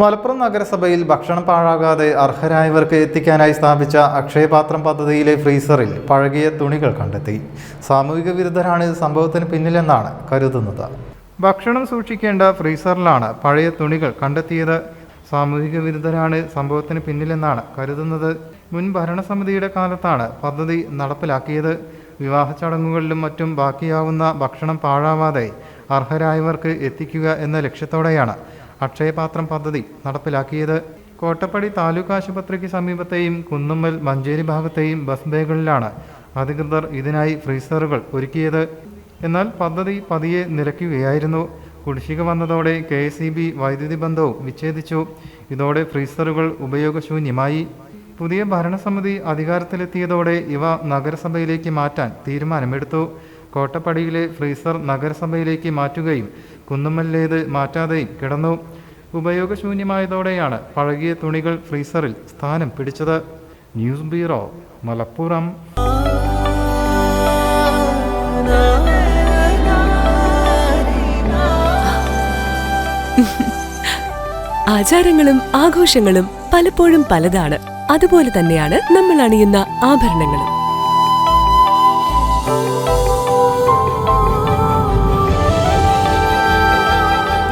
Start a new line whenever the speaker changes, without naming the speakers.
മലപ്പുറം നഗരസഭയിൽ ഭക്ഷണം പാഴാകാതെ അർഹരായവർക്ക് എത്തിക്കാനായി സ്ഥാപിച്ച അക്ഷയപാത്രം പദ്ധതിയിലെ ഫ്രീസറിൽ പഴകിയ തുണികൾ കണ്ടെത്തി. സാമൂഹിക വിരുദ്ധരാണ് സംഭവത്തിന് പിന്നിലെന്നാണ് കരുതുന്നത്. ഭക്ഷണം സൂക്ഷിക്കേണ്ട ഫ്രീസറിലാണ് പഴയ തുണികൾ കണ്ടെത്തിയത്. സാമൂഹിക വിരുദ്ധരാണ് സംഭവത്തിന് പിന്നിലെന്നാണ് കരുതുന്നത്. മുൻ ഭരണസമിതിയുടെ കാലത്താണ് പദ്ധതി നടപ്പിലാക്കിയത്. വിവാഹ ചടങ്ങുകളിലും മറ്റും ബാക്കിയാവുന്ന ഭക്ഷണം പാഴാവാതെ അർഹരായവർക്ക് എത്തിക്കുക എന്ന ലക്ഷ്യത്തോടെയാണ് അക്ഷയപാത്രം പദ്ധതി നടപ്പിലാക്കിയത്. കോട്ടപ്പടി താലൂക്ക് ആശുപത്രിക്ക് സമീപത്തെയും കുന്നുമ്മൽ മഞ്ചേരി ഭാഗത്തെയും ബസ് ബേകളിലാണ് അധികൃതർ ഇതിനായി ഫ്രീസറുകൾ ഒരുക്കിയത്. എന്നാൽ പദ്ധതി പതിയെ നിലയ്ക്കുകയായിരുന്നു കുടിശ്ശിക വന്നതോടെ കെ എസ് വൈദ്യുതി ബന്ധവും വിച്ഛേദിച്ചു. ഇതോടെ ഫ്രീസറുകൾ ഉപയോഗശൂന്യമായി. പുതിയ ഭരണസമിതി അധികാരത്തിലെത്തിയതോടെ ഇവ നഗരസഭയിലേക്ക് മാറ്റാൻ തീരുമാനമെടുത്തു. കോട്ടപ്പടിയിലെ ഫ്രീസർ നഗരസഭയിലേക്ക് മാറ്റുകയും കുന്നുമ്മലിലേത് മാറ്റാതെയും കിടന്നു. ഉപയോഗശൂന്യമായതോടെയാണ് പഴകിയ തുണികൾ ഫ്രീസറിൽ സ്ഥാനം പിടിച്ചത്. News bureau Malappuram.
ആചാരങ്ങളും ആഘോഷങ്ങളും പലപ്പോഴും പലതാണ്. അതുപോലെ തന്നെയാണ് നമ്മൾ അണിയുന്ന ആഭരണങ്ങളും.